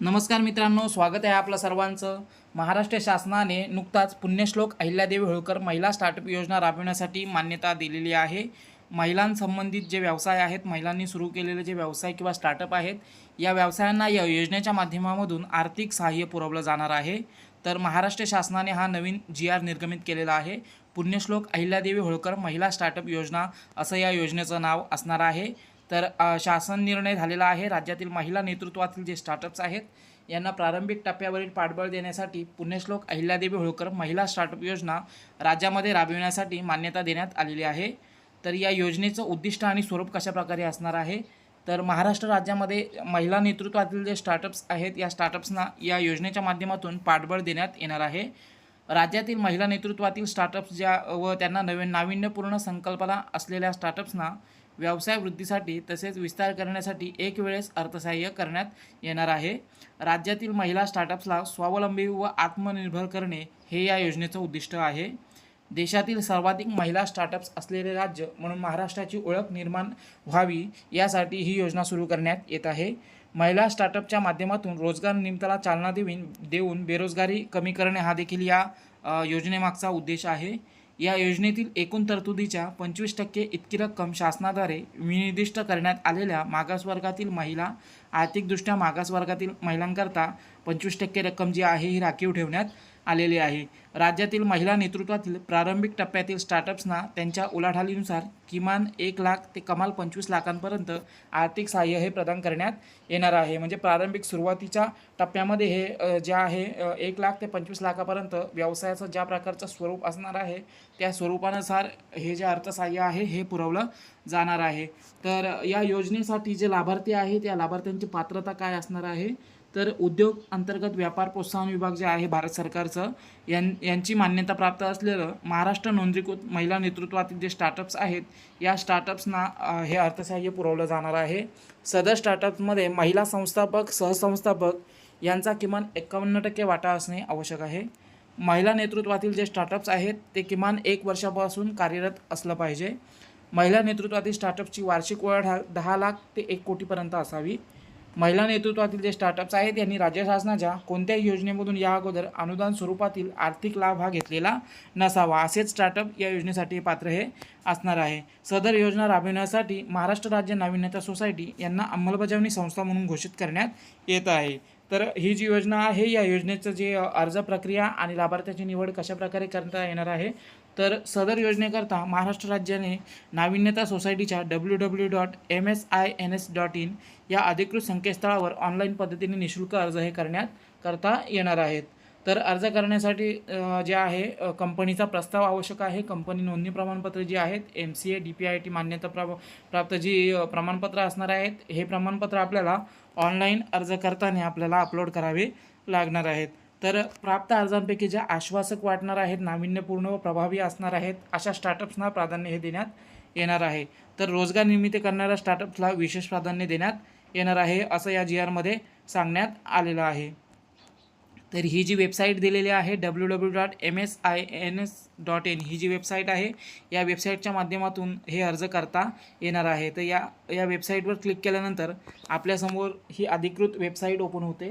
नमस्कार मित्रांनो स्वागत आहे आपलं सर्वांचं. महाराष्ट्र शासनाने नुकताच पुण्यश्लोक अहिल्यादेवी होळकर महिला स्टार्टअप योजना राबविण्यासाठी मान्यता दिलेली आहे. महिलांसंबंधित जे व्यवसाय आहेत महिलांनी सुरू केलेले जे व्यवसाय किंवा स्टार्टअप आहेत या व्यवसायांना या योजनेच्या माध्यमामधून आर्थिक सहाय्य पुरवलं जाणार आहे. तर महाराष्ट्र शासनाने हा नवीन जी आर निर्गमित केलेला आहे. पुण्यश्लोक अहिल्यादेवी होळकर महिला स्टार्टअप योजना असं या योजनेचं नाव असणार आहे. तर शासन निर्णय झालेला आहे. राज्यातील महिला नेतृत्वातील जे स्टार्टअप्स आहेत यांना प्रारंभिक टप्प्यावरील पाठबळ देण्यासाठी पुण्यश्लोक अहिल्यादेवी होळकर महिला स्टार्टअप योजना राज्यामध्ये राबविण्यासाठी मान्यता देण्यात आलेली आहे. तर या योजनेचं उद्दिष्ट आणि स्वरूप कशाप्रकारे असणार आहे? तर महाराष्ट्र राज्यामध्ये महिला नेतृत्वातील जे स्टार्टअप्स आहेत या स्टार्टअप्सना या योजनेच्या माध्यमातून पाठबळ देण्यात येणार आहे. राज्यातील महिला नेतृत्वातील स्टार्टअप्स ज्या व त्यांना नवीन नाविन्यपूर्ण संकल्पना असलेल्या स्टार्टअप्सना व्यवसाय वृद्धीसाठी तसेच विस्तार करण्यासाठी एक वेळेस अर्थसहाय्य करण्यात येणार आहे. राज्यातील महिला स्टार्टअप्सला स्वावलंबी व आत्मनिर्भर करणे हे या योजनेचं उद्दिष्ट आहे. देशातील सर्वाधिक महिला स्टार्टअप्स असलेले राज्य म्हणून महाराष्ट्राची ओळख निर्माण व्हावी यासाठी ही योजना सुरू करण्यात येत आहे. महिला स्टार्टअपच्या माध्यमातून रोजगार निमित्ताला चालना देऊन देऊन बेरोजगारी कमी करणे हा देखील या योजनेमागचा उद्देश आहे. या योजनेतील एकूण तरतुदीच्या पंचवीस टक्के इतकी रक्कम शासनाद्वारे विनिर्दिष्ट करण्यात आलेल्या मागासवर्गातील महिला आर्थिकदृष्ट्या मागासवर्गातील महिलांकरता पंचवीस टक्के रक्कम जी आहे ही राखीव ठेवण्यात आलेली आहे. राज्यातील महिला नेतृत्वातील प्रारंभिक टप्प्यातील स्टार्टअप्सना त्यांच्या उलाढालीनुसार किमान एक लाख ते कमाल पंचवीस लाखांपर्यंत आर्थिक सहाय्य हे प्रदान करण्यात येणार आहे. म्हणजे प्रारंभिक सुरुवातीच्या टप्प्यामध्ये हे जे आहे एक लाख ते पंचवीस लाखापर्यंत व्यवसायाचं ज्या प्रकारचं स्वरूप असणार आहे त्या स्वरूपानुसार हे जे अर्थसहाय्य आहे हे पुरवलं जाणार आहे. तर या योजनेसाठी जे लाभार्थी आहे त्या लाभार्थ्यांची पात्रता काय असणार आहे? तर उद्योग अंतर्गत व्यापार प्रोत्साहन विभाग जे आहे भारत सरकारचं यां यांची मान्यता प्राप्त असलेलं महाराष्ट्र नोंदणीकृत महिला नेतृत्वातील जे स्टार्टअप्स आहेत या स्टार्टअप्सना हे अर्थसहाय्य पुरवलं जाणार आहे. सदर स्टार्टअप्समध्ये महिला संस्थापक सहसंस्थापक यांचा किमान एकावन्न टक्के वाटा असणे आवश्यक आहे. महिला नेतृत्वातील जे स्टार्टअप्स आहेत ते किमान एक वर्षापासून कार्यरत असलं पाहिजे. महिला नेतृत्वातील स्टार्टअपची वार्षिक वळ दहा लाख ते एक कोटीपर्यंत असावी. महिला नेतृत्वातील जे स्टार्टअप्स आहेत यांनी राज्य शासनाच्या कोणत्याही योजनेमधून या अगोदर अनुदान स्वरूपातील आर्थिक लाभ हा घेतलेला नसावा असेच स्टार्टअप या योजनेसाठी पात्र हे असणार आहे. सदर योजना राबविण्यासाठी महाराष्ट्र राज्य नाविन्यता सोसायटी यांना अंमलबजावणी संस्था म्हणून घोषित करण्यात येत आहे. तर ही जी योजना आहे या योजनेचं जे अर्ज प्रक्रिया आणि लाभार्थ्याची निवड कशा प्रकारे करता येणार आहे तर सदर योजनेकरता महाराष्ट्र राज्याने नाविन्यता सोसायटीच्या W W dot M S I N S dot in या अधिकृत संकेतस्थळावर ऑनलाईन पद्धतीने निशुल्क अर्ज हे करण्यात करता येणार आहेत. तर अर्ज करण्यासाठी जे आहे कंपनीचा प्रस्ताव आवश्यक आहे. कंपनी नोंदणी प्रमाणपत्र जी आहेत M C A D P I T मान्यता प्रा प्राप्त जी प्रमाणपत्र असणार आहेत हे प्रमाणपत्र आपल्याला ऑनलाईन अर्ज करताना आपल्याला अपलोड करावे लागणार आहेत. तर प्राप्त अर्जांपैकी ज्या आश्वासक वाटणार आहेत नाविन्यपूर्ण व प्रभावी असणार आहेत अशा स्टार्टअप्सना प्राधान्य हे देण्यात येणार आहे. तर रोजगार निर्मिती करणाऱ्या स्टार्टअप्सला विशेष प्राधान्य देण्यात येणार आहे असं या जी आरमध्ये सांगण्यात आलेलं आहे. तर ही जी वेबसाईट दिलेली आहे W W dot M S I N S dot in ही जी वेबसाईट आहे या वेबसाईटच्या माध्यमातून हे अर्ज करता येणार आहे. तर या या वेबसाईटवर क्लिक केल्यानंतर आपल्यासमोर ही अधिकृत वेबसाईट ओपन होते.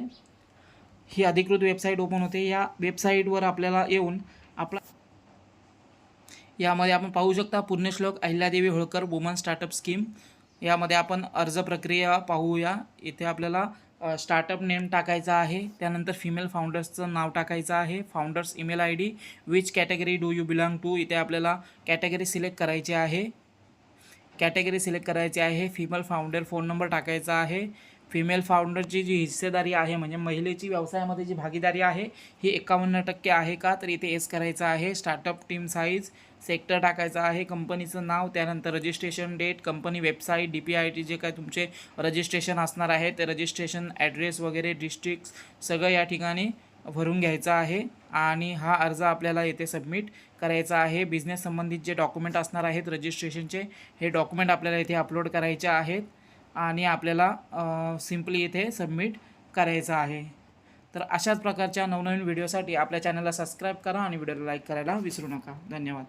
ही अधिकृत वेबसाईट ओपन होते. या वेबसाईटवर आपल्याला येऊन आपला यामध्ये आपण पाहू शकता पुण्यश्लोक Ahilyadevi Holkar woman startup scheme. यामध्ये आपण अर्ज प्रक्रिया पाहूया. इथे आपल्याला स्टार्टअप नेम टाकायचा आहे. त्यानंतर फिमेल फाउंडर्सचं नाव टाकायचं आहे. Founders email I D which category do you belong to इथे आपल्याला कॅटेगरी सिलेक्ट करायची आहे. कॅटेगरी सिलेक्ट करायची आहे. फिमेल फाउंडर फोन नंबर टाकायचा आहे. फिमेल फाउंडरची जी हिस्सेदारी आहे म्हणजे महिलेची व्यवसायामध्ये जी भागीदारी आहे ही एकावन्न टक्के आहे का? तर इथे एस करायचं आहे. स्टार्टअप टीम साईज सेक्टर टाकायचं आहे. कंपनीचं नाव त्यानंतर registration date company website D P I T जे काय तुमचे रजिस्ट्रेशन असणार आहे ते रजिस्ट्रेशन ॲड्रेस वगैरे डिस्ट्रिक्ट सगळं या ठिकाणी भरून घ्यायचं आहे. आणि हा अर्ज आपल्याला येथे सबमिट करायचा आहे. बिझनेस संबंधित जे डॉक्युमेंट असणार आहेत रजिस्ट्रेशनचे हे डॉक्युमेंट आपल्याला इथे अपलोड करायचे आहेत. आणि आपल्याला सिम्पली इथे सबमिट करायचं आहे. तर अशाच प्रकारच्या नवनवीन व्हिडिओसाठी आपल्या चॅनलला सबस्क्राईब करा आणि व्हिडिओला लाईक करायला विसरू नका. धन्यवाद.